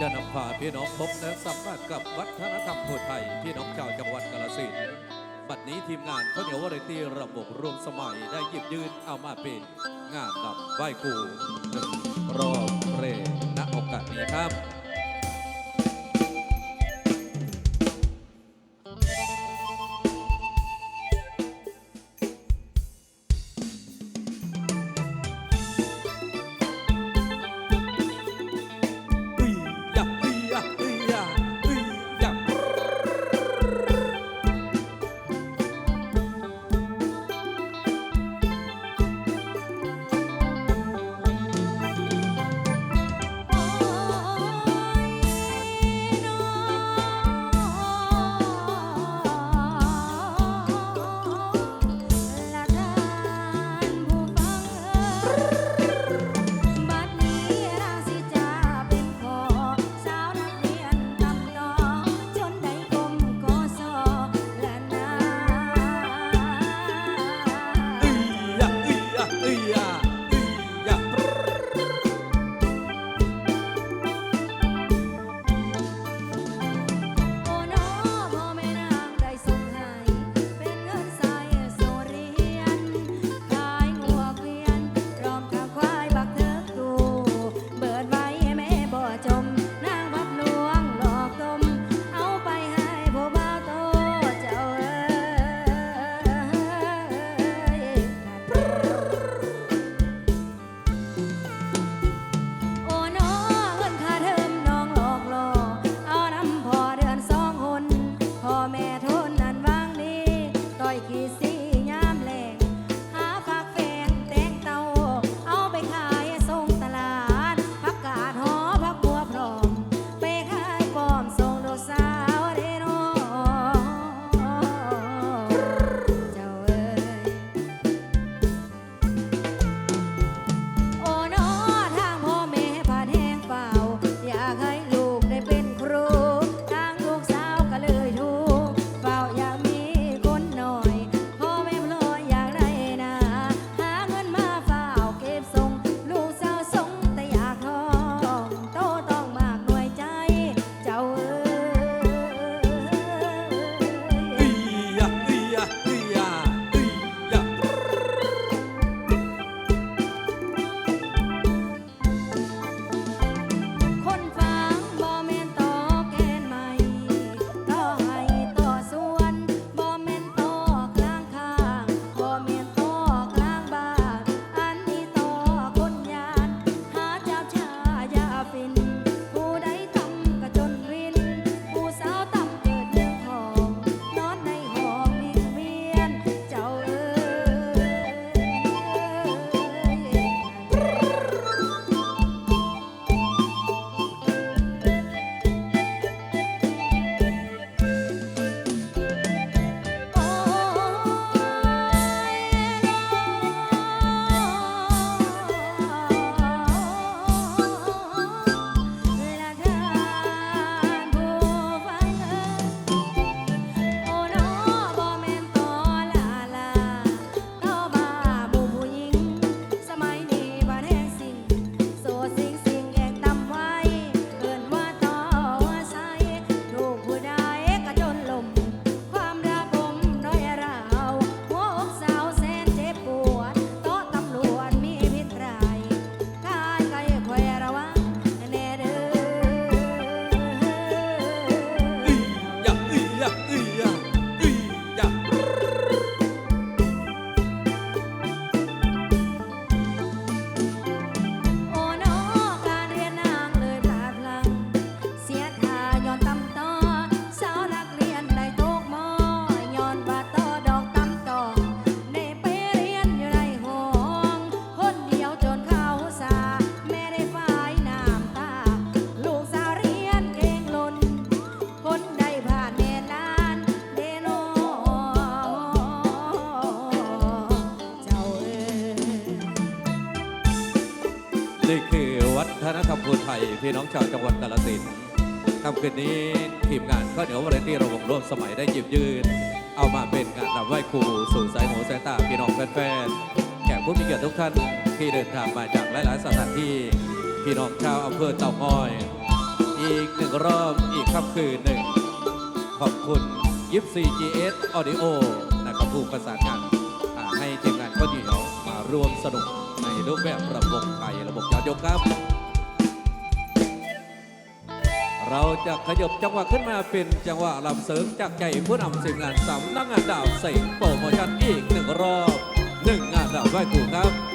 จะนำพาพี่น้องพบและสัมผัสกับวัฒนธรรมโพไทยพี่น้องชาวจังหวัดกาฬสินธุ์บัดนี้ทีมงานข้าเหนียววาไรตีระบบรวมสมัยได้หยิบยืนเอามาเป็นงานดับไหว้ครูรอบเรลงณโอกาสนี้ครับ นี่คือวัฒนธรรมภูไทย พี่น้องชาวจังหวัดกาฬสินคำคืนนี้ทีมงานข้าวเหนียววาไรตี้ระวงร่วมสมัยได้หยิบยืน เอามาเป็นงานรำไหว้ครูสู่สายหัวสายตาพี่น้องแฟนๆแขกผู้มีเกียรติทุกท่านที่เดินทางมาจากหลายๆสถานที่พี่น้องชาวอำเภอเต่าง้อย อีกหนึ่งรอบอีกค่ำคืนหนึ่ง ขอบคุณยิปซีจีเอสออดิโอนะครับผู้ประสานงานให้ทีมงานข้าเหนียวมาร่วมสนุก รูปแบบระบบไก่ระบบยอดยกครับ เราจะขยบจังหวะขึ้นมาเป็นจังหวะลำเสริมจากไก่ผู้นำสิบงานสามนักงานดาวใส่โปรโมชั่นอีกหนึ่งรอบหนึ่งงานดาวไว้ครูครับ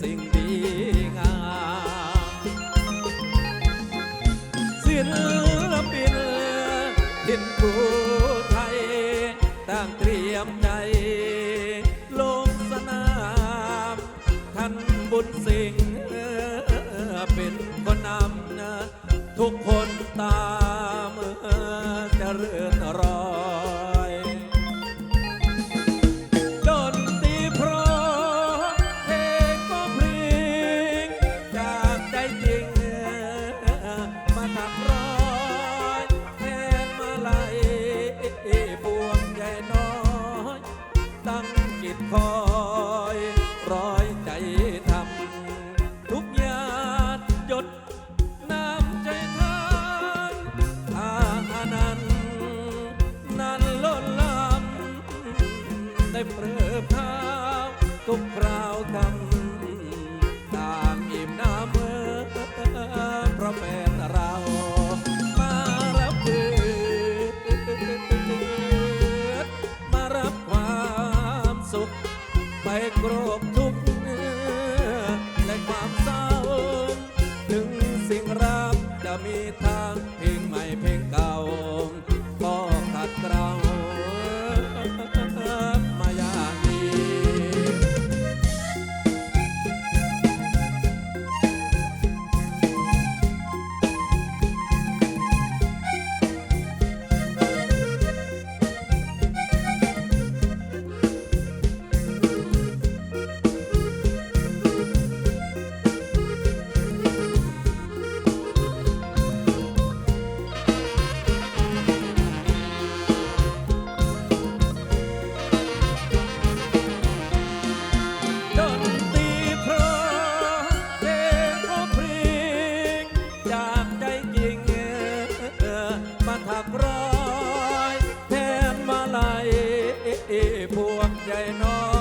สิ่งดีงามศิลปินทินผู้ไทยต่างเตรียมใจ ลงสนามท่านบุญสิงเป็นคนนำทุกคนาตักร้อยแทนมาไหลพวงใหญ่น้อย ตั้งจิตคอยร้อยใจทำทุกยาดหยดน้ำใจทานอาอานันนั้นล้นล้ำได้เปลือเข้าวทุกคราวทำต่างอิ่มน้ำเมื่ I'm a man. ไปกรบทุกเนื้อและความเศร้า ถึงสิ่งรักจะมีทาง Yeah, you know.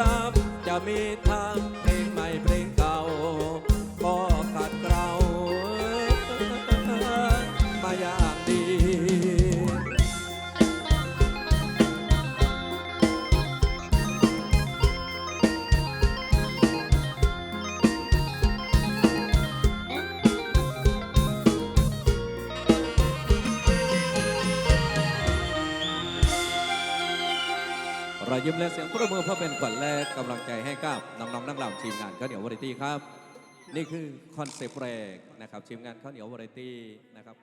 รับจะมีทาง อยิ้มและเสียงปรบมือเพื่อเป็นขวัญและกำลังใจให้กับน้องๆนักล่ำทีมงานข้าวเหนียววาไรตี้ครับ นี่คือคอนเซปต์แรกนะครับทีมงานข้าวเหนียววาไรตี้นะครับ